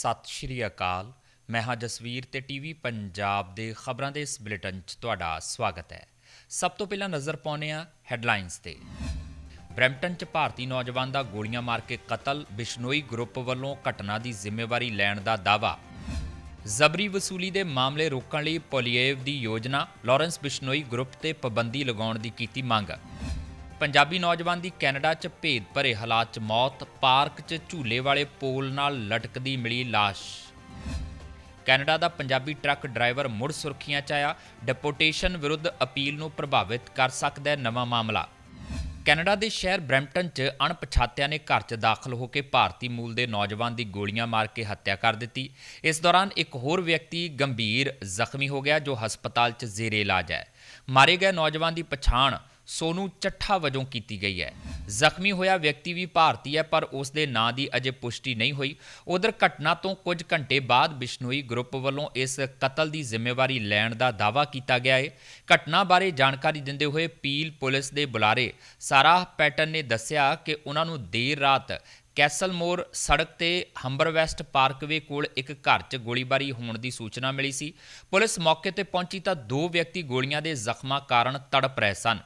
ਸਤਿ ਸ਼੍ਰੀ ਅਕਾਲ। ਮੈਂ ਹਾਂ ਜਸਵੀਰ ਤੇ ਟੀਵੀ ਪੰਜਾਬ ਦੇ ਖਬਰਾਂ ਦੇ ਇਸ ਬੁਲੇਟਿਨ 'ਚ ਤੁਹਾਡਾ ਸਵਾਗਤ ਹੈ। ਸਭ ਤੋਂ ਪਹਿਲਾਂ ਨਜ਼ਰ ਪਾਉਂਦੇ ਹਾਂ ਹੈਡਲਾਈਨਸ ਤੇ। ਬਰੈਂਪਟਨ 'ਚ ਭਾਰਤੀ ਨੌਜਵਾਨ ਦਾ ਗੋਲੀਆਂ ਮਾਰ ਕੇ ਕਤਲ, ਬਿਸ਼ਨੋਈ ਗਰੁੱਪ ਵੱਲੋਂ ਘਟਨਾ ਦੀ ਜ਼ਿੰਮੇਵਾਰੀ ਲੈਣ ਦਾ ਦਾਅਵਾ। ਜ਼ਬਰੀ ਵਸੂਲੀ ਦੇ ਮਾਮਲੇ ਰੋਕਣ ਲਈ ਪੋਲੀਏਵ ਦੀ ਯੋਜਨਾ, ਲਾਰੈਂਸ ਬਿਸ਼ਨੋਈ ਗਰੁੱਪ ਤੇ ਪਾਬੰਦੀ ਲਗਾਉਣ ਦੀ ਕੀਤੀ ਮੰਗ। ਪੰਜਾਬੀ ਨੌਜਵਾਨ ਦੀ ਕੈਨੇਡਾ 'ਚ ਭੇਦ ਭਰੇ ਹਾਲਾਤ 'ਚ ਮੌਤ, ਪਾਰਕ 'ਚ ਝੂਲੇ ਵਾਲੇ ਪੋਲ ਨਾਲ ਲਟਕਦੀ ਮਿਲੀ ਲਾਸ਼। ਕੈਨੇਡਾ ਦਾ ਪੰਜਾਬੀ ਟਰੱਕ ਡਰਾਈਵਰ ਮੁੜ ਸੁਰਖੀਆਂ 'ਚ ਆਇਆ। ਡਿਪੋਟੇਸ਼ਨ ਵਿਰੁੱਧ ਅਪੀਲ ਨੂੰ ਪ੍ਰਭਾਵਿਤ ਕਰ ਸਕਦਾ ਹੈ ਨਵਾਂ ਮਾਮਲਾ। ਕੈਨੇਡਾ ਦੇ ਸ਼ਹਿਰ ਬਰੈਂਪਟਨ 'ਚ ਅਣਪਛਾਤਿਆਂ ਨੇ ਘਰ 'ਚ ਦਾਖਲ ਹੋ ਕੇ ਭਾਰਤੀ ਮੂਲ ਦੇ ਨੌਜਵਾਨ ਦੀ ਗੋਲੀਆਂ ਮਾਰ ਕੇ ਹੱਤਿਆ ਕਰ ਦਿੱਤੀ। ਇਸ ਦੌਰਾਨ ਇੱਕ ਹੋਰ ਵਿਅਕਤੀ ਗੰਭੀਰ ਜ਼ਖਮੀ ਹੋ ਗਿਆ ਜੋ ਹਸਪਤਾਲ 'ਚ ਜ਼ੇਰੇ ਇਲਾਜ ਹੈ। ਮਾਰੇ ਗਏ ਨੌਜਵਾਨ ਦੀ ਪਛਾਣ ਸੋਨੂ ਚੱਠਾ ਵਜੋਂ ਕੀਤੀ ਗਈ ਹੈ। ਜ਼ਖਮੀ ਹੋਇਆ ਵਿਅਕਤੀ ਵੀ ਭਾਰਤੀ ਹੈ, ਪਰ ਉਸ ਦੇ ਨਾਂ ਦੀ ਅਜੇ ਪੁਸ਼ਟੀ ਨਹੀਂ ਹੋਈ। ਉਧਰ ਘਟਨਾ ਤੋਂ ਕੁਝ ਘੰਟੇ ਬਾਅਦ ਬਿਸ਼ਨੋਈ ਗਰੁੱਪ ਵੱਲੋਂ ਇਸ ਕਤਲ ਦੀ ਜ਼ਿੰਮੇਵਾਰੀ ਲੈਣ ਦਾ ਦਾਅਵਾ ਕੀਤਾ ਗਿਆ ਹੈ ਘਟਨਾ ਬਾਰੇ ਜਾਣਕਾਰੀ ਦਿੰਦੇ ਹੋਏ ਪੀਲ ਪੁਲਿਸ ਦੇ ਬੁਲਾਰੇ ਸਾਰਾਹ ਪੈਟਨ ਨੇ ਦੱਸਿਆ ਕਿ ਉਹਨਾਂ ਨੂੰ ਦੇਰ ਰਾਤ ਕੈਸਲਮੋਰ ਸੜਕ ਤੇ ਹੰਬਰਵੈਸਟ ਪਾਰਕਵੇ ਕੋਲ ਇੱਕ ਘਰ 'ਚ ਗੋਲੀਬਾਰੀ ਹੋਣ ਦੀ ਸੂਚਨਾ ਮਿਲੀ ਸੀ। ਪੁਲਿਸ ਮੌਕੇ ਤੇ ਪਹੁੰਚੀ ਤਾਂ ਦੋ ਵਿਅਕਤੀ ਗੋਲੀਆਂ ਦੇ ਜ਼ਖਮਾਂ ਕਾਰਨ ਤੜਪ ਰਹੇ ਸਨ।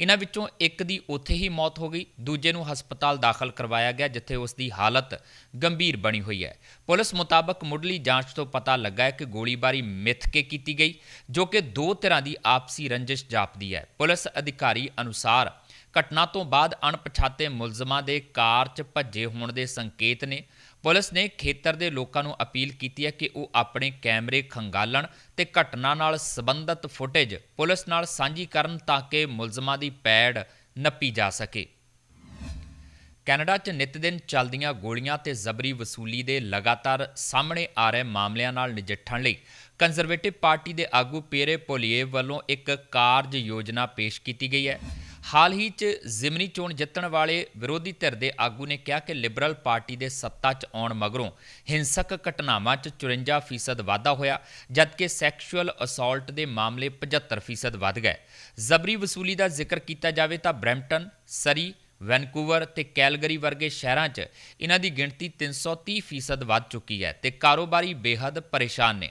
ਇਹਨਾਂ ਵਿੱਚੋਂ ਇੱਕ ਦੀ ਉੱਥੇ ਹੀ ਮੌਤ ਹੋ ਗਈ, ਦੂਜੇ ਨੂੰ ਹਸਪਤਾਲ ਦਾਖਲ ਕਰਵਾਇਆ ਗਿਆ, ਜਿੱਥੇ ਉਸ ਦੀ ਹਾਲਤ ਗੰਭੀਰ ਬਣੀ ਹੋਈ ਹੈ। ਪੁਲਿਸ ਮੁਤਾਬਕ ਮੁੱਢਲੀ ਜਾਂਚ ਤੋਂ ਪਤਾ ਲੱਗਾ ਹੈ ਕਿ ਗੋਲੀਬਾਰੀ ਮਿੱਥ ਕੇ ਕੀਤੀ ਗਈ, ਜੋ ਕਿ ਦੋ ਧਿਰਾਂ ਦੀ ਆਪਸੀ ਰੰਜਿਸ਼ ਜਾਪਦੀ ਹੈ। ਪੁਲਿਸ ਅਧਿਕਾਰੀ ਅਨੁਸਾਰ ਘਟਨਾ ਤੋਂ ਬਾਅਦ ਅਣਪਛਾਤੇ ਮੁਲਜ਼ਮਾਂ ਦੇ ਕਾਰ 'ਚ ਭੱਜੇ ਹੋਣ ਦੇ ਸੰਕੇਤ ਨੇ ਪੁਲਿਸ ਨੇ ਖੇਤਰ ਦੇ ਲੋਕਾਂ ਨੂੰ ਅਪੀਲ ਕੀਤੀ ਹੈ ਕਿ ਉਹ ਆਪਣੇ ਕੈਮਰੇ ਖੰਗਾਲਣ ਤੇ ਘਟਨਾ ਨਾਲ ਸੰਬੰਧਿਤ ਫੁਟੇਜ ਪੁਲਿਸ ਨਾਲ ਸਾਂਝੀ ਕਰਨ ਤਾਂ ਕਿ ਮੁਲਜ਼ਮਾਂ ਦੀ ਪੈੜ ਨੱਪੀ ਜਾ ਸਕੇ। ਕੈਨੇਡਾ 'ਚ ਨਿਤ ਦਿਨ ਚੱਲਦੀਆਂ ਗੋਲੀਆਂ ਤੇ ਜ਼ਬਰੀ ਵਸੂਲੀ ਦੇ ਲਗਾਤਾਰ ਸਾਹਮਣੇ ਆ ਰਹੇ ਮਾਮਲਿਆਂ ਨਾਲ ਨਜਿੱਠਣ ਲਈ ਕੰਜ਼ਰਵੇਟਿਵ ਪਾਰਟੀ ਦੇ ਆਗੂ ਪੇਰੇ ਪੋਲੀਏ ਵੱਲੋਂ ਇੱਕ ਕਾਰਜ ਯੋਜਨਾ ਪੇਸ਼ ਕੀਤੀ ਗਈ ਹੈ। ਹਾਲ ਹੀ 'ਚ ਜ਼ਿਮਨੀ ਚੋਣ ਜਿੱਤਣ ਵਾਲੇ ਵਿਰੋਧੀ ਧਿਰ ਦੇ ਆਗੂ ਨੇ ਕਿਹਾ ਕਿ ਲਿਬਰਲ ਪਾਰਟੀ ਦੇ ਸੱਤਾ 'ਚ ਆਉਣ ਮਗਰੋਂ ਹਿੰਸਕ ਘਟਨਾਵਾਂ 'ਚ 54% ਵਾਧਾ ਹੋਇਆ, ਜਦਕਿ ਸੈਕਸ਼ੂਅਲ ਅਸੌਲਟ ਦੇ ਮਾਮਲੇ 75% ਵੱਧ ਗਏ। ਜ਼ਬਰੀ ਵਸੂਲੀ ਦਾ ਜ਼ਿਕਰ ਕੀਤਾ ਜਾਵੇ ਤਾਂ ਬਰੈਂਪਟਨ, ਸਰੀ, ਵੈਨਕੂਵਰ ਤੇ ਕੈਲਗਰੀ ਵਰਗੇ ਸ਼ਹਿਰਾਂ 'ਚ ਇਹਨਾਂ ਦੀ ਗਿਣਤੀ 330% ਵੱਧ ਚੁੱਕੀ ਹੈ ਤੇ ਕਾਰੋਬਾਰੀ ਬੇਹੱਦ ਪਰੇਸ਼ਾਨ ਨੇ।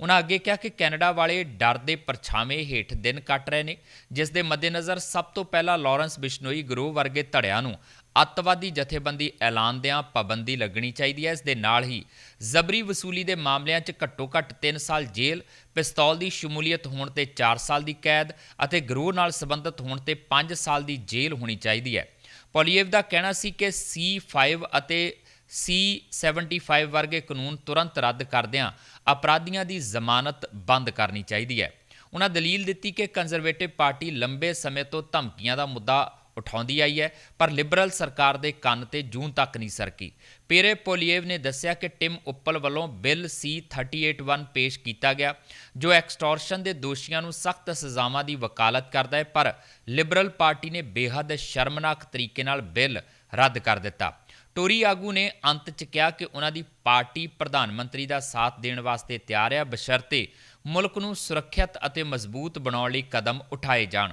ਉਹਨਾਂ ਅੱਗੇ ਕਿਹਾ ਕਿ ਕੈਨੇਡਾ ਵਾਲੇ ਡਰ ਦੇ ਪਰਛਾਵੇਂ ਹੇਠ ਦਿਨ ਕੱਟ ਰਹੇ ਨੇ, ਜਿਸ ਦੇ ਮੱਦੇਨਜ਼ਰ ਸਭ ਤੋਂ ਪਹਿਲਾਂ ਲਾਰੈਂਸ ਬਿਸ਼ਨੋਈ ਗਰੋਹ ਵਰਗੇ ਧੜਿਆਂ ਨੂੰ ਅੱਤਵਾਦੀ ਜਥੇਬੰਦੀ ਐਲਾਨਦਿਆਂ ਪਾਬੰਦੀ ਲੱਗਣੀ ਚਾਹੀਦੀ ਹੈ। ਇਸ ਦੇ ਨਾਲ ਹੀ ਜ਼ਬਰੀ ਵਸੂਲੀ ਦੇ ਮਾਮਲਿਆਂ 'ਚ ਘੱਟੋ-ਘੱਟ 3 ਸਾਲ ਜੇਲ੍ਹ, ਪਿਸਤੌਲ ਦੀ ਸ਼ਮੂਲੀਅਤ ਹੋਣ ਤੇ 4 ਸਾਲ ਦੀ ਕੈਦ ਅਤੇ ਗਰੋਹ ਨਾਲ ਸੰਬੰਧਿਤ ਹੋਣ ਤੇ 5 ਸਾਲ ਦੀ ਜੇਲ੍ਹ ਹੋਣੀ ਚਾਹੀਦੀ ਹੈ। ਪੋਲੀਏਵ ਦਾ ਕਹਿਣਾ ਸੀ ਕਿ C5 ਅਤੇ C75 ਵਰਗੇ ਕਾਨੂੰਨ ਤੁਰੰਤ ਰੱਦ ਕਰਦਿਆਂ ਅਪਰਾਧੀਆਂ ਦੀ ਜ਼ਮਾਨਤ ਬੰਦ ਕਰਨੀ ਚਾਹੀਦੀ ਹੈ। ਉਹਨਾਂ ਦਲੀਲ ਦਿੱਤੀ ਕਿ ਕੰਜ਼ਰਵੇਟਿਵ ਪਾਰਟੀ ਲੰਬੇ ਸਮੇਂ ਤੋਂ ਧਮਕੀਆਂ ਦਾ ਮੁੱਦਾ ਉਠਾਉਂਦੀ ਆਈ ਹੈ, ਪਰ ਲਿਬਰਲ ਸਰਕਾਰ ਦੇ ਕੰਨ ਤੇ ਜੂਨ ਤੱਕ ਨਹੀਂ ਸਰਕੀ। ਪੇਰੇ ਪੋਲੀਏਵ ਨੇ ਦੱਸਿਆ ਕਿ ਟਿਮ ਉੱਪਲ ਵੱਲੋਂ ਬਿੱਲ C381 ਪੇਸ਼ ਕੀਤਾ ਗਿਆ, ਜੋ ਐਕਸਟੋਰਸ਼ਨ ਦੇ ਦੋਸ਼ੀਆਂ ਨੂੰ ਸਖਤ ਸਜ਼ਾਵਾਂ ਦੀ ਵਕਾਲਤ ਕਰਦਾ ਹੈ, ਪਰ ਲਿਬਰਲ ਪਾਰਟੀ ਨੇ ਬੇਹੱਦ ਸ਼ਰਮਨਾਕ ਤਰੀਕੇ ਨਾਲ ਬਿੱਲ ਰੱਦ ਕਰ ਦਿੱਤਾ। ਟੋਰੀ ਆਗੂ ਨੇ ਅੰਤ 'ਚ ਕਿਹਾ ਕਿ ਉਹਨਾਂ ਦੀ ਪਾਰਟੀ ਪ੍ਰਧਾਨ ਮੰਤਰੀ ਦਾ ਸਾਥ ਦੇਣ ਵਾਸਤੇ ਤਿਆਰ ਹੈ ਬਸ਼ਰਤੇ ਮੁਲਕ ਨੂੰ ਸੁਰੱਖਿਅਤ ਅਤੇ ਮਜ਼ਬੂਤ ਬਣਾਉਣ ਲਈ ਕਦਮ ਉਠਾਏ ਜਾਣ।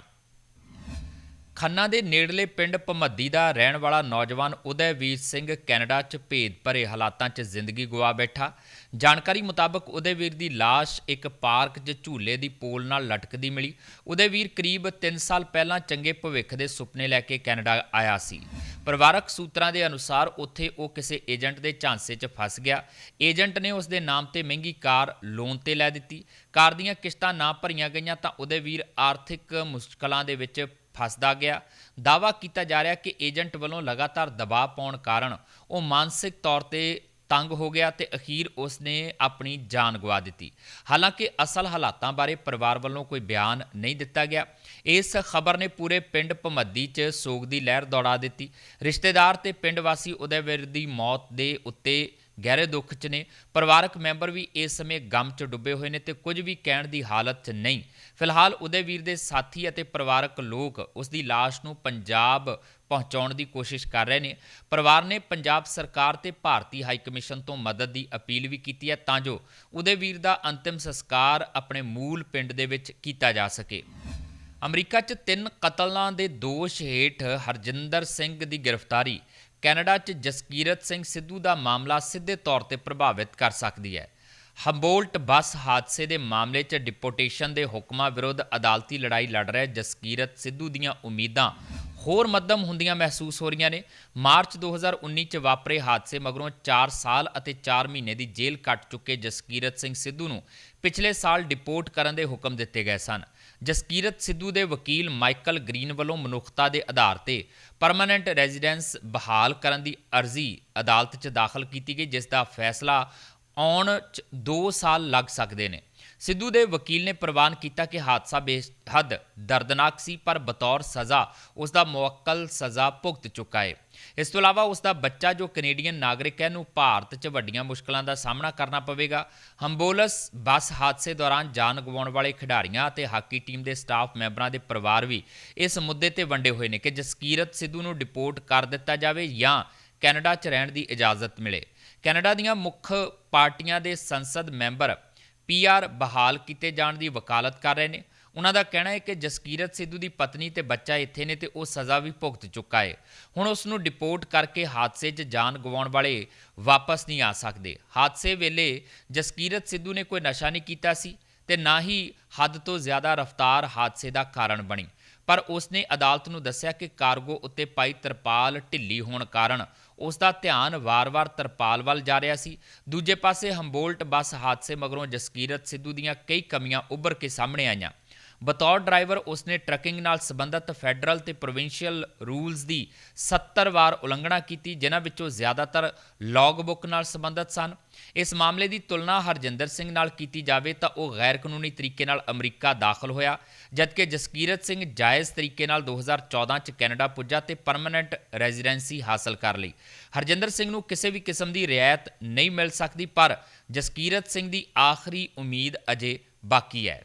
ਖੰਨਾ ਦੇ ਨੇੜਲੇ ਪਿੰਡ ਭਮੱਦੀ ਦਾ ਰਹਿਣ ਵਾਲਾ ਨੌਜਵਾਨ ਉਦੈਵੀਰ ਸਿੰਘ ਕੈਨੇਡਾ 'ਚ ਭੇਦ ਭਰੇ ਹਾਲਾਤਾਂ 'ਚ ਜ਼ਿੰਦਗੀ ਗਵਾ ਬੈਠਾ। ਜਾਣਕਾਰੀ ਮੁਤਾਬਕ ਉਦੈਵੀਰ ਦੀ ਲਾਸ਼ ਇੱਕ ਪਾਰਕ 'ਚ ਝੂਲੇ ਦੀ ਪੋਲ ਨਾਲ ਲਟਕਦੀ ਮਿਲੀ। ਉਦੈਵੀਰ ਕਰੀਬ 3 ਸਾਲ ਪਹਿਲਾਂ ਚੰਗੇ ਭਵਿੱਖ ਦੇ ਸੁਪਨੇ ਲੈ ਕੇ ਕੈਨੇਡਾ ਆਇਆ ਸੀ। ਪਰਿਵਾਰਕ ਸੂਤਰਾਂ ਦੇ ਅਨੁਸਾਰ ਉੱਥੇ ਉਹ ਕਿਸੇ ਏਜੰਟ ਦੇ ਝਾਂਸੇ 'ਚ ਫਸ ਗਿਆ। ਏਜੰਟ ਨੇ ਉਸ ਦੇ ਨਾਮ ਤੇ ਮਹਿੰਗੀ ਕਾਰ ਲੋਨ ਤੇ ਲੈ ਦਿੱਤੀ। ਕਾਰ ਦੀਆਂ ਕਿਸ਼ਤਾਂ ਨਾ ਭਰੀਆਂ ਗਈਆਂ ਤਾਂ ਉਦੈਵੀਰ ਆਰਥਿਕ ਮੁਸ਼ਕਲਾਂ ਦੇ ਵਿੱਚ ਫਸਦਾ ਗਿਆ। ਦਾਵਾ ਕੀਤਾ ਜਾ ਰਿਹਾ ਕਿ ਏਜੰਟ ਵੱਲੋਂ ਲਗਾਤਾਰ ਦਬਾਅ ਪਾਉਣ ਕਾਰਨ ਉਹ ਮਾਨਸਿਕ ਤੌਰ ਤੇ ਤੰਗ ਹੋ ਗਿਆ ਤੇ ਅਖੀਰ ਉਸ ਨੇ ਆਪਣੀ ਜਾਨ ਗਵਾ ਦਿੱਤੀ। ਹਾਲਾਂਕਿ ਅਸਲ ਹਾਲਾਤਾਂ ਬਾਰੇ ਪਰਿਵਾਰ ਵੱਲੋਂ ਕੋਈ ਬਿਆਨ ਨਹੀਂ ਦਿੱਤਾ ਗਿਆ। ਇਸ ਖਬਰ ਨੇ ਪੂਰੇ ਪਿੰਡ ਭਮੱਦੀ 'ਚ ਸੋਗ ਦੀ ਲਹਿਰ ਦੌੜਾ ਦਿੱਤੀ। ਰਿਸ਼ਤੇਦਾਰ ਤੇ ਪਿੰਡ ਵਾਸੀ ਉਦੈਵੀਰ ਦੀ ਮੌਤ ਦੇ ਉੱਤੇ ਗਹਿਰੇ ਦੁੱਖ 'ਚ ਨੇ। ਪਰਿਵਾਰਕ ਮੈਂਬਰ ਵੀ ਇਸ ਸਮੇਂ ਗਮ 'ਚ ਡੁੱਬੇ ਹੋਏ ਨੇ ਤੇ ਕੁਝ ਵੀ ਕਹਿਣ ਦੀ ਹਾਲਤ 'ਚ ਨਹੀਂ। ਫਿਲਹਾਲ ਉਦੈਵੀਰ ਦੇ ਸਾਥੀ ਅਤੇ ਪਰਿਵਾਰਕ ਲੋਕ ਉਸ ਦੀ ਲਾਸ਼ ਨੂੰ ਪੰਜਾਬ ਪਹੁੰਚਾਉਣ ਦੀ ਕੋਸ਼ਿਸ਼ ਕਰ ਰਹੇ ਨੇ। ਪਰਿਵਾਰ ਨੇ ਪੰਜਾਬ ਸਰਕਾਰ ਤੇ ਭਾਰਤੀ ਹਾਈ ਕਮਿਸ਼ਨ ਤੋਂ ਮਦਦ ਦੀ ਅਪੀਲ ਵੀ ਕੀਤੀ ਹੈ ਤਾਂ ਜੋ ਉਦੈਵੀਰ ਦਾ ਅੰਤਿਮ ਸੰਸਕਾਰ ਆਪਣੇ ਮੂਲ ਪਿੰਡ ਦੇ ਵਿੱਚ ਕੀਤਾ ਜਾ ਸਕੇ। ਅਮਰੀਕਾ 'ਚ ਤਿੰਨ ਕਤਲਾਂ ਦੇ ਦੋਸ਼ ਹੇਠ ਹਰਜਿੰਦਰ ਸਿੰਘ ਦੀ ਗ੍ਰਿਫਤਾਰੀ, ਕੈਨੇਡਾ 'ਚ ਜਸਕੀਰਤ ਸਿੰਘ ਸਿੱਧੂ ਦਾ ਮਾਮਲਾ ਸਿੱਧੇ ਤੌਰ ਤੇ ਪ੍ਰਭਾਵਿਤ ਕਰ ਸਕਦੀ ਹੈ। ਹੰਬੋਲਟ ਬੱਸ ਹਾਦਸੇ ਦੇ ਮਾਮਲੇ 'ਚ ਡਿਪੋਟੇਸ਼ਨ ਦੇ ਹੁਕਮਾਂ ਵਿਰੁੱਧ ਅਦਾਲਤੀ ਲੜਾਈ ਲੜ ਰਿਹਾ ਜਸਕੀਰਤ ਸਿੱਧੂ ਦੀਆਂ ਉਮੀਦਾਂ ਹੋਰ ਮੱਧਮ ਹੁੰਦੀਆਂ ਮਹਿਸੂਸ ਹੋ ਰਹੀਆਂ ਨੇ। ਮਾਰਚ 2019 ਚ ਵਾਪਰੇ ਹਾਦਸੇ ਮਗਰੋਂ 4 ਸਾਲ ਅਤੇ 4 ਮਹੀਨੇ ਦੀ ਜੇਲ੍ਹ ਕੱਟ ਚੁੱਕੇ ਜਸਕੀਰਤ ਸਿੰਘ ਸਿੱਧੂ ਨੂੰ ਪਿਛਲੇ ਸਾਲ ਡਿਪੋਰਟ ਕਰਨ ਦੇ ਹੁਕਮ ਦਿੱਤੇ ਗਏ ਸਨ। ਜਸਕੀਰਤ ਸਿੱਧੂ ਦੇ ਵਕੀਲ ਮਾਈਕਲ ਗ੍ਰੀਨ ਵੱਲੋਂ ਮਨੁੱਖਤਾ ਦੇ ਆਧਾਰ ਤੇ ਪਰਮਾਨੈਂਟ ਰੈਜ਼ੀਡੈਂਸ ਬਹਾਲ ਕਰਨ ਦੀ ਅਰਜ਼ੀ ਅਦਾਲਤ 'ਚ ਦਾਖਲ ਕੀਤੀ ਗਈ, ਜਿਸ ਦਾ ਫੈਸਲਾ ਆਉਣ 'ਚ 2 ਸਾਲ ਲੱਗ ਸਕਦੇ ਨੇ। ਸਿੱਧੂ ਦੇ ਵਕੀਲ ਨੇ ਪ੍ਰਵਾਨ ਕੀਤਾ ਕਿ ਹਾਦਸਾ ਬੇਹੱਦ ਦਰਦਨਾਕ ਸੀ, ਪਰ ਬਤੌਰ ਸਜ਼ਾ ਉਸ ਦਾ ਮੁਅੱਕਲ ਸਜ਼ਾ ਭੁਗਤ ਚੁੱਕਾ ਹੈ ਇਸ ਤੋਂ ਇਲਾਵਾ ਉਸ ਦਾ ਬੱਚਾ, ਜੋ ਕੈਨੇਡੀਅਨ ਨਾਗਰਿਕ ਹੈ, ਨੂੰ ਭਾਰਤ 'ਚ ਵੱਡੀਆਂ ਮੁਸ਼ਕਲਾਂ ਦਾ ਸਾਹਮਣਾ ਕਰਨਾ ਪਵੇਗਾ। ਹੰਬੋਲਸ ਬੱਸ ਹਾਦਸੇ ਦੌਰਾਨ ਜਾਨ ਗਵਾਉਣ ਵਾਲੇ ਖਿਡਾਰੀਆਂ ਅਤੇ ਹਾਕੀ ਟੀਮ ਦੇ ਸਟਾਫ ਮੈਂਬਰਾਂ ਦੇ ਪਰਿਵਾਰ ਵੀ ਇਸ ਮੁੱਦੇ ਤੇ ਵੰਡੇ ਹੋਏ ਨੇ ਕਿ ਜਸਕੀਰਤ ਸਿੱਧੂ ਨੂੰ ਡਿਪੋਰਟ ਕਰ ਦਿੱਤਾ ਜਾਵੇ ਜਾਂ ਕੈਨੇਡਾ 'ਚ ਰਹਿਣ ਦੀ ਇਜਾਜ਼ਤ ਮਿਲੇ। ਕੈਨੇਡਾ ਦੀਆਂ ਮੁੱਖ ਪਾਰਟੀਆਂ ਦੇ ਸੰਸਦ ਮੈਂਬਰ ਪੀਆਰ ਬਹਾਲ ਕੀਤੇ ਜਾਣ ਦੀ ਵਕਾਲਤ ਕਰ ਰਹੇ ਨੇ। ਉਹਨਾਂ ਦਾ ਕਹਿਣਾ ਹੈ ਕਿ ਜਸਕੀਰਤ ਸਿੱਧੂ ਦੀ ਪਤਨੀ ਤੇ ਬੱਚਾ ਇੱਥੇ ਨੇ ਤੇ ਉਹ ਸਜ਼ਾ ਵੀ ਭੁਗਤ ਚੁੱਕਾ ਹੈ। ਹੁਣ ਉਸ ਨੂੰ ਡਿਪੋਰਟ ਕਰਕੇ ਹਾਦਸੇ 'ਚ ਜਾਨ ਗਵਾਉਣ ਵਾਲੇ ਵਾਪਸ ਨਹੀਂ ਆ ਸਕਦੇ। ਹਾਦਸੇ ਵੇਲੇ ਜਸਕੀਰਤ ਸਿੱਧੂ ਨੇ ਕੋਈ ਨਸ਼ਾ ਨਹੀਂ ਕੀਤਾ ਸੀ ਤੇ ਨਾ ਹੀ ਹੱਦ ਤੋਂ ਜ਼ਿਆਦਾ ਰਫ਼ਤਾਰ ਹਾਦਸੇ ਦਾ ਕਾਰਨ ਬਣੀ। ਪਰ ਉਸ ਨੇ ਅਦਾਲਤ ਨੂੰ ਦੱਸਿਆ ਕਿ ਕਾਰਗੋ ਉੱਤੇ ਪਾਈ ਤਰਪਾਲ ਢਿੱਲੀ ਹੋਣ ਕਾਰਨ ਉਸ ਦਾ ਧਿਆਨ ਵਾਰ-ਵਾਰ ਤਰਪਾਲ ਵੱਲ ਜਾ ਰਿਹਾ ਸੀ। ਦੂਜੇ ਪਾਸੇ ਹੰਬੋਲਟ ਬੱਸ ਹਾਦਸੇ ਮਗਰੋਂ ਜਸਕੀਰਤ ਸਿੱਧੂ ਦੀਆਂ ਕਈ ਕਮੀਆਂ ਉੱਭਰ ਕੇ ਸਾਹਮਣੇ ਆਈਆਂ। ਬਤੌਰ ਡਰਾਈਵਰ ਉਸਨੇ ਟਰੱਕਿੰਗ ਨਾਲ ਸੰਬੰਧਿਤ ਫੈਡਰਲ ਤੇ ਪ੍ਰੋਵਿੰਸ਼ੀਅਲ ਰੂਲਸ ਦੀ 70 ਵਾਰ ਉਲੰਘਣਾ ਕੀਤੀ, ਜਿਨ੍ਹਾਂ ਵਿੱਚੋਂ ਜ਼ਿਆਦਾਤਰ ਲੌਗਬੁੱਕ ਨਾਲ ਸੰਬੰਧਿਤ ਸਨ। ਇਸ ਮਾਮਲੇ ਦੀ ਤੁਲਨਾ ਹਰਜਿੰਦਰ ਸਿੰਘ ਨਾਲ ਕੀਤੀ ਜਾਵੇ ਤਾਂ ਉਹ ਗੈਰ ਕਾਨੂੰਨੀ ਤਰੀਕੇ ਨਾਲ ਅਮਰੀਕਾ ਦਾਖਲ ਹੋਇਆ, ਜਦਕਿ ਜਸਕੀਰਤ ਸਿੰਘ ਜਾਇਜ਼ ਤਰੀਕੇ ਨਾਲ 2014 ਚ ਕੈਨੇਡਾ ਪੁੱਜਾ ਤੇ ਪਰਮਨੈਂਟ ਰੈਜ਼ੀਡੈਂਸੀ ਹਾਸਲ ਕਰ ਲਈ। ਹਰਜਿੰਦਰ ਸਿੰਘ ਨੂੰ ਕਿਸੇ ਵੀ ਕਿਸਮ ਦੀ ਰਿਆਇਤ ਨਹੀਂ ਮਿਲ ਸਕਦੀ, ਪਰ ਜਸਕੀਰਤ ਸਿੰਘ ਦੀ ਆਖਰੀ ਉਮੀਦ ਅਜੇ ਬਾਕੀ ਹੈ।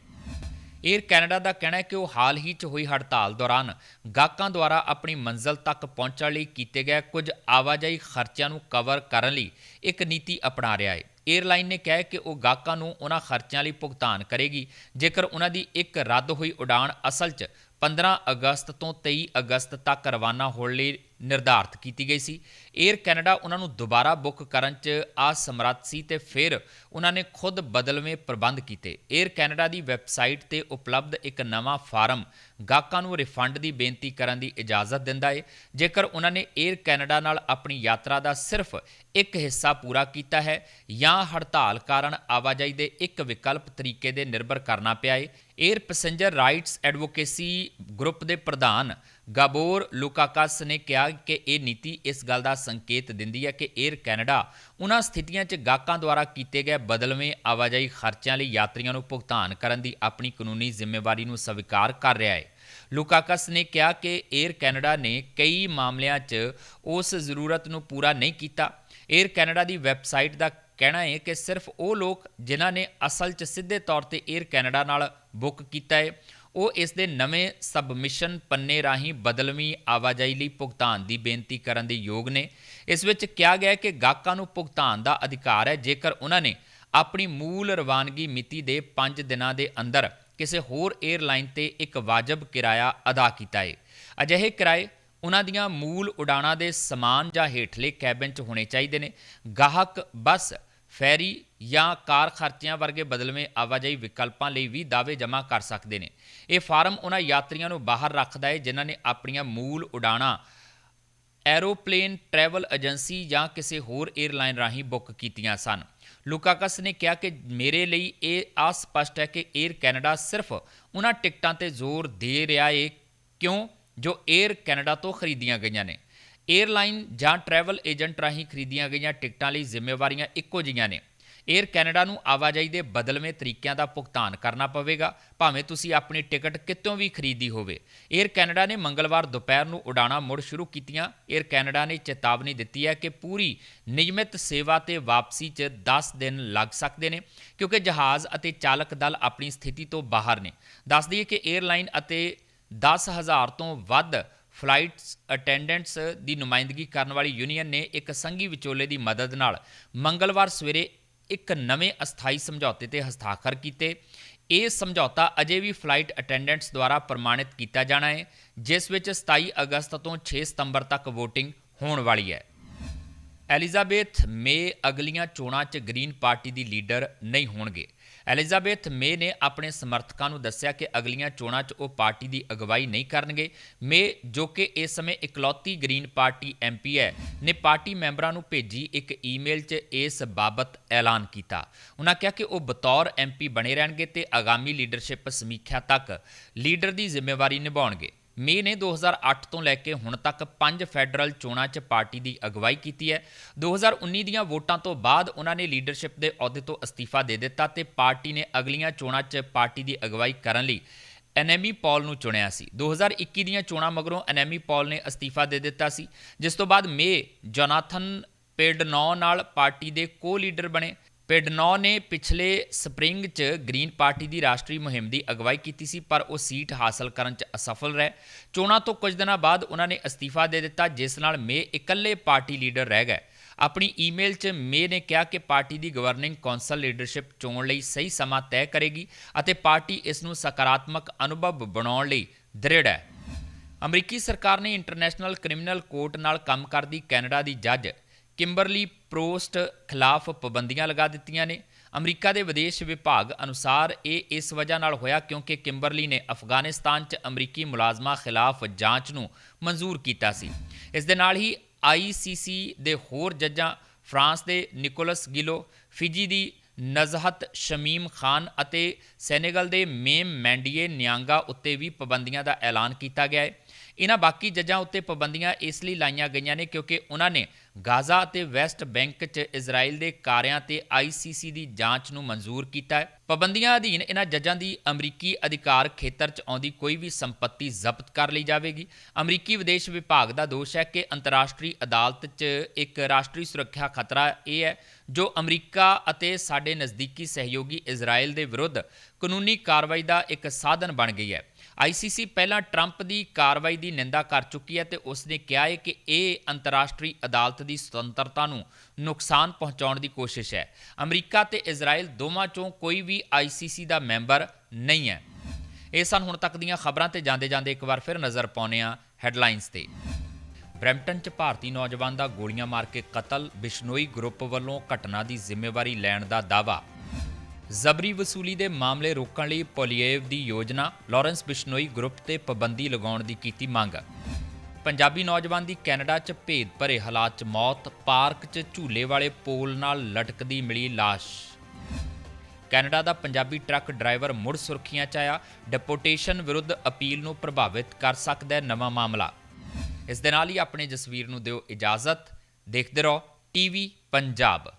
ਏਅਰ ਕੈਨੇਡਾ ਦਾ ਕਹਿਣਾ ਹੈ ਕਿ ਉਹ ਹਾਲ ਹੀ 'ਚ ਹੋਈ ਹੜਤਾਲ ਦੌਰਾਨ ਗਾਹਕਾਂ ਦੁਆਰਾ ਆਪਣੀ ਮੰਜ਼ਲ ਤੱਕ ਪਹੁੰਚਣ ਲਈ ਕੀਤੇ ਗਏ ਕੁਝ ਆਵਾਜਾਈ ਖਰਚਿਆਂ ਨੂੰ ਕਵਰ ਕਰਨ ਲਈ ਇੱਕ ਨੀਤੀ ਅਪਣਾ ਰਿਹਾ ਹੈ। ਏਅਰਲਾਈਨ ਨੇ ਕਿਹਾ ਕਿ ਉਹ ਗਾਹਕਾਂ ਨੂੰ ਉਹਨਾਂ ਖਰਚਿਆਂ ਲਈ ਭੁਗਤਾਨ ਕਰੇਗੀ। ਜੇਕਰ ਉਹਨਾਂ ਦੀ ਇੱਕ ਰੱਦ ਹੋਈ ਉਡਾਣ ਅਸਲ 'ਚ 15 ਅਗਸਤ ਤੋਂ 23 ਅਗਸਤ ਤੱਕ ਰਵਾਨਾ ਹੋਣ ਲਈ ਨਿਰਧਾਰਤ ਕੀਤੀ ਗਈ ਸੀ। ਏਅਰ ਕੈਨੇਡਾ ਉਹਨਾਂ ਨੂੰ ਦੁਬਾਰਾ ਬੁੱਕ ਕਰਨ 'ਚ ਅਸਮਰੱਥ ਸੀ ਤੇ ਫਿਰ ਉਹਨਾਂ ਨੇ ਖੁਦ ਬਦਲਵੇਂ ਪ੍ਰਬੰਧ ਕੀਤੇ। ਏਅਰ ਕੈਨੇਡਾ ਦੀ ਵੈਬਸਾਈਟ ਤੇ ਉਪਲਬਧ ਇੱਕ ਨਵਾਂ ਫਾਰਮ ਗਾਹਕਾਂ ਨੂੰ ਰਿਫੰਡ ਦੀ ਬੇਨਤੀ ਕਰਨ ਦੀ ਇਜਾਜ਼ਤ ਦਿੰਦਾ ਹੈ ਜੇਕਰ ਉਹਨਾਂ ਨੇ ਏਅਰ ਕੈਨੇਡਾ ਨਾਲ ਆਪਣੀ ਯਾਤਰਾ ਦਾ ਸਿਰਫ ਇੱਕ ਹਿੱਸਾ ਪੂਰਾ ਕੀਤਾ ਹੈ ਜਾਂ ਹੜਤਾਲ ਕਾਰਨ ਆਵਾਜਾਈ ਦੇ ਇੱਕ ਵਿਕਲਪ ਤਰੀਕੇ ਦੇ ਨਿਰਭਰ ਕਰਨਾ ਪਿਆ ਹੈ air passenger rights advocacy group ਦੇ ਪ੍ਰਧਾਨ ਗਾਬੋਰ ਲੁਕਾਕਸ ਨੇ ਕਿਹਾ ਕਿ ਇਹ ਨੀਤੀ ਇਸ ਗੱਲ ਦਾ ਸੰਕੇਤ ਦਿੰਦੀ ਹੈ ਕਿ ਏਅਰ ਕੈਨੇਡਾ ਉਹਨਾਂ ਸਥਿਤੀਆਂ 'ਚ ਗਾਹਕਾਂ ਦੁਆਰਾ ਕੀਤੇ ਗਏ ਬਦਲਵੇਂ ਆਵਾਜਾਈ ਖਰਚਿਆਂ ਲਈ ਯਾਤਰੀਆਂ ਨੂੰ ਭੁਗਤਾਨ ਕਰਨ ਦੀ ਆਪਣੀ ਕਾਨੂੰਨੀ ਜ਼ਿੰਮੇਵਾਰੀ ਨੂੰ ਸਵੀਕਾਰ ਕਰ ਰਿਹਾ ਹੈ। ਲੁਕਾਕਸ ਨੇ ਕਿਹਾ ਕਿ ਏਅਰ ਕੈਨੇਡਾ ਨੇ ਕਈ ਮਾਮਲਿਆਂ 'ਚ ਉਸ ਜ਼ਰੂਰਤ ਨੂੰ ਪੂਰਾ ਨਹੀਂ ਕੀਤਾ। ਏਅਰ ਕੈਨੇਡਾ ਦੀ ਵੈਬਸਾਈਟ ਦਾ ਕਹਿਣਾ ਹੈ ਕਿ ਸਿਰਫ ਉਹ ਲੋਕ ਜਿਨ੍ਹਾਂ ਨੇ ਅਸਲ 'ਚ ਸਿੱਧੇ ਤੌਰ ਤੇ ਏਅਰ ਕੈਨੇਡਾ ਨਾਲ ਬੁੱਕ ਕੀਤਾ ਹੈ ਉਹ ਇਸ ਦੇ ਨਵੇਂ ਸਬਮਿਸ਼ਨ ਪੰਨੇ ਰਾਹੀਂ ਬਦਲਵੀਂ ਆਵਾਜਾਈ ਲਈ ਭੁਗਤਾਨ ਦੀ ਬੇਨਤੀ ਕਰਨ ਦੇ ਯੋਗ ਨੇ। ਇਸ ਵਿੱਚ ਕਿਹਾ ਗਿਆ ਹੈ ਕਿ ਗਾਹਕਾਂ ਨੂੰ ਭੁਗਤਾਨ ਦਾ ਅਧਿਕਾਰ ਹੈ। ਜੇਕਰ ਉਹਨਾਂ ਨੇ ਆਪਣੀ ਮੂਲ ਰਵਾਨਗੀ ਮਿਤੀ ਦੇ 5 ਦਿਨਾਂ ਦੇ ਅੰਦਰ ਕਿਸੇ ਹੋਰ 에ਅਰਲਾਈਨ ਤੇ ਇੱਕ ਵਾਜਬ ਕਿਰਾਇਆ ਅਦਾ ਕੀਤਾ ਹੈ ਅਜਿਹੇ ਕਿਰਾਏ ਉਹਨਾਂ ਦੀਆਂ ਮੂਲ ਉਡਾਣਾਂ ਦੇ ਸਮਾਨ ਜਾਂ ਹੇਠਲੇ ਕੈਬਨ 'ਚ ਹੋਣੇ ਚਾਹੀਦੇ ਨੇ। ਗਾਹਕ ਬੱਸ ਫੈਰੀ ਜਾਂ ਕਾਰ ਖਰਚਿਆਂ ਵਰਗੇ ਬਦਲਵੇਂ ਆਵਾਜਾਈ ਵਿਕਲਪਾਂ ਲਈ ਵੀ ਦਾਅਵੇ ਜਮ੍ਹਾਂ ਕਰ ਸਕਦੇ ਨੇ। ਇਹ ਫਾਰਮ ਉਹਨਾਂ ਯਾਤਰੀਆਂ ਨੂੰ ਬਾਹਰ ਰੱਖਦਾ ਹੈ ਜਿਨ੍ਹਾਂ ਨੇ ਆਪਣੀਆਂ ਮੂਲ ਉਡਾਣਾਂ, ਐਰੋਪਲੇਨ, ਟਰੈਵਲ ਏਜੰਸੀ ਜਾਂ ਕਿਸੇ ਹੋਰ 에ਅਰਲਾਈਨ ਰਾਹੀਂ ਬੁੱਕ ਕੀਤੀਆਂ ਸਨ। ਲੁਕਾਕਸ ਨੇ ਕਿਹਾ ਕਿ ਮੇਰੇ ਲਈ ਇਹ ਆਸਪਸ਼ਟ ਹੈ ਕਿ 에ਅਰ ਕੈਨੇਡਾ ਸਿਰਫ ਉਹਨਾਂ ਟਿਕਟਾਂ ਤੇ ਜ਼ੋਰ ਦੇ ਰਿਹਾ ਏ ਕਿਉਂ ਜੋ 에ਅਰ ਕੈਨੇਡਾ ਤੋਂ ਖਰੀਦੀਆਂ ਗਈਆਂ ਨੇ। ਏਅਰਲਾਈਨ ਜਾਂ ਟਰੈਵਲ ਏਜੰਟ ਰਾਹੀਂ ਖਰੀਦੀਆਂ ਗਈਆਂ ਟਿਕਟਾਂ ਲਈ ਜ਼ਿੰਮੇਵਾਰੀਆਂ ਇੱਕੋ ਜਿਹੀਆਂ ਨੇ। ਏਅਰ ਕੈਨੇਡਾ ਨੂੰ ਆਵਾਜਾਈ ਦੇ ਬਦਲਵੇਂ ਤਰੀਕਿਆਂ ਦਾ ਭੁਗਤਾਨ ਕਰਨਾ ਪਵੇਗਾ। ਭਾਵੇਂ ਤੁਸੀਂ ਆਪਣੀ ਟਿਕਟ ਕਿਤੋਂ ਵੀ ਖਰੀਦੀ ਹੋਵੇ। ਏਅਰ ਕੈਨੇਡਾ ਨੇ ਮੰਗਲਵਾਰ ਦੁਪਹਿਰ ਨੂੰ ਉਡਾਣਾਂ ਮੁੜ ਸ਼ੁਰੂ ਕੀਤੀਆਂ। ਏਅਰ ਕੈਨੇਡਾ ਨੇ ਚੇਤਾਵਨੀ ਦਿੱਤੀ ਹੈ ਕਿ ਪੂਰੀ ਨਿਯਮਿਤ ਸੇਵਾ ਤੇ ਵਾਪਸੀ 'ਚ 10 ਦਿਨ ਲੱਗ ਸਕਦੇ ਨੇ, ਕਿਉਂਕਿ ਜਹਾਜ਼ ਅਤੇ ਚਾਲਕ ਦਲ ਆਪਣੀ ਸਥਿਤੀ ਤੋਂ ਬਾਹਰ ਨੇ। ਦੱਸ ਦਈਏ ਕਿ ਏਅਰਲਾਈਨ ਅਤੇ 10000 ਤੋਂ ਵੱਧ ਫਲਾਈਟਸ ਅਟੈਂਡੈਂਟਸ ਦੀ ਨੁਮਾਇੰਦਗੀ ਕਰਨ ਵਾਲੀ ਯੂਨੀਅਨ ਨੇ ਇੱਕ ਸੰਘੀ ਵਿਚੋਲੇ ਦੀ ਮਦਦ ਨਾਲ ਮੰਗਲਵਾਰ ਸਵੇਰੇ ਇੱਕ ਨਵੇਂ ਅਸਥਾਈ ਸਮਝੌਤੇ ਤੇ ਹਸਤਾਖਰ ਕੀਤੇ। ਇਹ ਸਮਝੌਤਾ ਅਜੇ ਵੀ ਫਲਾਈਟ ਅਟੈਂਡੈਂਟਸ ਦੁਆਰਾ ਪ੍ਰਮਾਣਿਤ ਕੀਤਾ ਜਾਣਾ ਹੈ, ਜਿਸ ਵਿੱਚ 27 ਅਗਸਤ ਤੋਂ 6 ਸਤੰਬਰ ਤੱਕ VOTING ਹੋਣ ਵਾਲੀ ਹੈ। ਐਲਿਜ਼ਾਬੇਥ ਮੇ ਅਗਲੀਆਂ ਚੋਣਾਂ 'ਚ ਗ੍ਰੀਨ ਪਾਰਟੀ ਦੀ ਲੀਡਰ ਨਹੀਂ ਹੋਣਗੇ। ਐਲਿਜ਼ਾਬੇਥ ਮੇ ਨੇ ਆਪਣੇ ਸਮਰਥਕਾਂ ਨੂੰ ਦੱਸਿਆ ਕਿ ਅਗਲੀਆਂ ਚੋਣਾਂ 'ਚ ਉਹ ਪਾਰਟੀ ਦੀ ਅਗਵਾਈ ਨਹੀਂ ਕਰਨਗੇ। ਮੇ ਜੋ ਕਿ ਇਸ ਸਮੇਂ ਇਕਲੌਤੀ ਗ੍ਰੀਨ ਪਾਰਟੀ ਐਮਪੀ ਹੈ, ਨੇ ਪਾਰਟੀ ਮੈਂਬਰਾਂ ਨੂੰ ਭੇਜੀ ਇੱਕ ਈਮੇਲ 'ਚ ਇਸ ਬਾਬਤ ਐਲਾਨ ਕੀਤਾ। ਉਹਨਾਂ ਕਿਹਾ ਕਿ ਉਹ ਬਤੌਰ ਐਮਪੀ ਬਣੇ ਰਹਿਣਗੇ ਤੇ ਆਗਾਮੀ ਲੀਡਰਸ਼ਿਪ ਸਮੀਖਿਆ ਤੱਕ ਲੀਡਰ ਦੀ ਜ਼ਿੰਮੇਵਾਰੀ ਨਿਭਾਉਣਗੇ। ਮੇ ਨੇ 2008 ਤੋਂ ਲੈ ਕੇ ਹੁਣ ਤੱਕ ਪੰਜ ਫੈਡਰਲ ਚੋਣਾਂ 'ਚ ਪਾਰਟੀ ਦੀ ਅਗਵਾਈ ਕੀਤੀ ਹੈ। 2019 ਦੀਆਂ ਵੋਟਾਂ ਤੋਂ ਬਾਅਦ ਉਹਨਾਂ ਨੇ ਲੀਡਰਸ਼ਿਪ ਦੇ ਅਹੁਦੇ ਤੋਂ ਅਸਤੀਫਾ ਦੇ ਦਿੱਤਾ ਤੇ ਪਾਰਟੀ ਨੇ ਅਗਲੀਆਂ ਚੋਣਾਂ 'ਚ ਪਾਰਟੀ ਦੀ ਅਗਵਾਈ ਕਰਨ ਲਈ ਐਨੈਮੀ ਪੌਲ ਨੂੰ ਚੁਣਿਆ ਸੀ। 2021 ਦੀਆਂ ਚੋਣਾਂ ਮਗਰੋਂ ਐਨੈਮੀ ਪੌਲ ਨੇ ਅਸਤੀਫਾ ਦੇ ਦਿੱਤਾ ਸੀ, ਜਿਸ ਤੋਂ ਬਾਅਦ ਮੇ ਜੋਨਾਥਨ ਪੇਡਨੌ ਨਾਲ ਪਾਰਟੀ ਦੇ ਕੋ-ਲੀਡਰ ਬਣੇ। ਪੇਡਨੌ ਨੇ ਪਿਛਲੇ ਸਪਰਿੰਗ 'ਚ ਗ੍ਰੀਨ ਪਾਰਟੀ ਦੀ ਰਾਸ਼ਟਰੀ ਮੁਹਿੰਮ ਦੀ ਅਗਵਾਈ ਕੀਤੀ ਸੀ, ਪਰ ਉਹ ਸੀਟ ਹਾਸਲ ਕਰਨ 'ਚ ਅਸਫਲ ਰਹੇ। ਚੋਣਾਂ ਤੋਂ ਕੁਝ ਦਿਨਾਂ ਬਾਅਦ ਉਹਨਾਂ ਨੇ ਅਸਤੀਫਾ ਦੇ ਦਿੱਤਾ, ਜਿਸ ਨਾਲ ਮੇ ਇਕੱਲੇ ਪਾਰਟੀ ਲੀਡਰ ਰਹਿ ਗਏ। ਆਪਣੀ ਈਮੇਲ 'ਚ ਮੇ ਨੇ ਕਿਹਾ ਕਿ ਪਾਰਟੀ ਦੀ ਗਵਰਨਿੰਗ ਕੌਂਸਲ ਲੀਡਰਸ਼ਿਪ ਚੋਣ ਲਈ ਸਹੀ ਸਮਾਂ ਤੈਅ ਕਰੇਗੀ ਅਤੇ ਪਾਰਟੀ ਇਸ ਨੂੰ ਸਕਾਰਾਤਮਕ ਅਨੁਭਵ ਬਣਾਉਣ ਲਈ ਦ੍ਰਿੜ ਹੈ। ਅਮਰੀਕੀ ਸਰਕਾਰ ਨੇ ਇੰਟਰਨੈਸ਼ਨਲ ਕ੍ਰਿਮੀਨਲ ਕੋਰਟ ਨਾਲ ਕੰਮ ਕਰਦੀ ਕੈਨੇਡਾ ਦੀ ਜੱਜ ਕਿੰਬਰਲੀ ਪ੍ਰੋਸਟ ਖਿਲਾਫ ਪਾਬੰਦੀਆਂ ਲਗਾ ਦਿੱਤੀਆਂ ਨੇ। ਅਮਰੀਕਾ ਦੇ ਵਿਦੇਸ਼ ਵਿਭਾਗ ਅਨੁਸਾਰ ਇਹ ਇਸ ਵਜ੍ਹਾ ਨਾਲ ਹੋਇਆ ਕਿਉਂਕਿ ਕਿੰਬਰਲੀ ਨੇ ਅਫਗਾਨਿਸਤਾਨ 'ਚ ਅਮਰੀਕੀ ਮੁਲਾਜ਼ਮਾਂ ਖਿਲਾਫ ਜਾਂਚ ਨੂੰ ਮਨਜ਼ੂਰ ਕੀਤਾ ਸੀ। ਇਸ ਦੇ ਨਾਲ ਹੀ ਆਈਸੀਸੀ ਦੇ ਹੋਰ ਜੱਜਾਂ ਫਰਾਂਸ ਦੇ ਨਿਕੋਲਸ ਗਿਲੋ, ਫਿਜੀ ਦੀ ਨਜ਼ਹਤ ਸ਼ਮੀਮ ਖਾਨ ਅਤੇ ਸੈਨੇਗਲ ਦੇ ਮੇਮ ਮੈਂਡੀਏ ਨਿਆਂਗਾ ਉੱਤੇ ਵੀ ਪਾਬੰਦੀਆਂ ਦਾ ਐਲਾਨ ਕੀਤਾ ਗਿਆ ਹੈ। ਇਹਨਾਂ ਬਾਕੀ ਜੱਜਾਂ ਉੱਤੇ ਪਾਬੰਦੀਆਂ ਇਸ ਲਈ ਲਾਈਆਂ ਗਈਆਂ ਨੇ ਕਿਉਂਕਿ ਉਹਨਾਂ ਨੇ ਗਾਜ਼ਾ ਅਤੇ ਵੈਸਟ ਬੈਂਕ 'ਚ ਇਜ਼ਰਾਈਲ ਦੇ ਕਾਰਿਆਂ ਤੇ ਆਈਸੀਸੀ ਦੀ ਜਾਂਚ ਨੂੰ ਮਨਜ਼ੂਰ ਕੀਤਾ ਹੈ। ਪਾਬੰਦੀਆਂ ਅਧੀਨ ਇਹਨਾਂ ਜੱਜਾਂ ਦੀ ਅਮਰੀਕੀ ਅਧਿਕਾਰ ਖੇਤਰ 'ਚ ਆਉਂਦੀ ਕੋਈ ਵੀ ਸੰਪਤੀ ਜ਼ਬਤ ਕਰ ਲਈ ਜਾਵੇਗੀ। ਅਮਰੀਕੀ ਵਿਦੇਸ਼ ਵਿਭਾਗ ਦਾ ਦੋਸ਼ ਹੈ ਕਿ ਅੰਤਰਰਾਸ਼ਟਰੀ ਅਦਾਲਤ 'ਚ ਇੱਕ ਰਾਸ਼ਟਰੀ ਸੁਰੱਖਿਆ ਖਤਰਾ ਇਹ ਹੈ, ਜੋ ਅਮਰੀਕਾ ਅਤੇ ਸਾਡੇ ਨਜ਼ਦੀਕੀ ਸਹਿਯੋਗੀ ਇਜ਼ਰਾਈਲ ਦੇ ਵਿਰੁੱਧ ਕਾਨੂੰਨੀ ਕਾਰਵਾਈ ਦਾ ਇੱਕ ਸਾਧਨ ਬਣ ਗਈ ਹੈ। ਆਈਸੀਸੀ ਪਹਿਲਾਂ ਟਰੰਪ ਦੀ ਕਾਰਵਾਈ ਦੀ ਨਿੰਦਾ ਕਰ ਚੁੱਕੀ ਹੈ ਤੇ ਉਸ ਨੇ ਕਿਹਾ ਹੈ ਕਿ ਇਹ ਅੰਤਰਰਾਸ਼ਟਰੀ ਅਦਾਲਤ ਦੀ ਸੁਤੰਤਰਤਾ ਨੂੰ ਨੁਕਸਾਨ ਪਹੁੰਚਾਉਣ ਦੀ ਕੋਸ਼ਿਸ਼ ਹੈ। ਅਮਰੀਕਾ ਤੇ ਇਜ਼ਰਾਈਲ ਦੋਵਾਂ ਚੋਂ ਕੋਈ ਵੀ ਆਈਸੀਸੀ ਦਾ ਮੈਂਬਰ ਨਹੀਂ ਹੈ। ਇਹ ਸਨ ਹੁਣ ਤੱਕ ਦੀਆਂ ਖਬਰਾਂ ਤੇ ਜਾਂਦੇ ਜਾਂਦੇ ਇੱਕ ਵਾਰ ਫਿਰ ਨਜ਼ਰ ਪਾਉਂਦੇ ਹਾਂ ਹੈਡਲਾਈਨਸ ਤੇ। ਬਰੈਂਪਟਨ 'ਚ ਭਾਰਤੀ ਨੌਜਵਾਨ ਦਾ ਗੋਲੀਆਂ ਮਾਰ ਕੇ ਕਤਲ, ਬਿਸ਼ਨੋਈ ਗਰੁੱਪ ਵੱਲੋਂ ਘਟਨਾ ਦੀ ਜ਼ਿੰਮੇਵਾਰੀ ਲੈਣ ਦਾ ਦਾਅਵਾ। ਜ਼ਬਰੀ ਵਸੂਲੀ ਦੇ ਮਾਮਲੇ ਰੋਕਣ ਲਈ ਪੋਲੀਏਵ ਦੀ ਯੋਜਨਾ, ਲਾਰੈਂਸ ਬਿਸ਼ਨੋਈ ਗਰੁੱਪ ਤੇ ਪਾਬੰਦੀ ਲਗਾਉਣ ਦੀ ਕੀਤੀ ਮੰਗ। ਪੰਜਾਬੀ ਨੌਜਵਾਨ ਦੀ ਕੈਨੇਡਾ 'ਚ ਭੇਦ ਭਰੇ ਹਾਲਾਤ 'ਚ ਮੌਤ, ਪਾਰਕ 'ਚ ਝੂਲੇ ਵਾਲੇ ਪੋਲ ਨਾਲ ਲਟਕਦੀ ਮਿਲੀ ਲਾਸ਼। ਕੈਨੇਡਾ ਦਾ ਪੰਜਾਬੀ ਟਰੱਕ ਡਰਾਈਵਰ ਮੁੜ ਸੁਰਖੀਆਂ 'ਚ ਆਇਆ। ਡਿਪੋਟੇਸ਼ਨ ਵਿਰੁੱਧ ਅਪੀਲ ਨੂੰ ਪ੍ਰਭਾਵਿਤ ਕਰ ਸਕਦਾ ਹੈ ਨਵਾਂ ਮਾਮਲਾ। ਇਸ ਦੇ ਨਾਲ ਹੀ ਆਪਣੇ ਜਸਵੀਰ ਨੂੰ ਦਿਓ ਇਜਾਜ਼ਤ। ਦੇਖਦੇ ਰਹੋ, ਟੀਵੀ ਪੰਜਾਬ।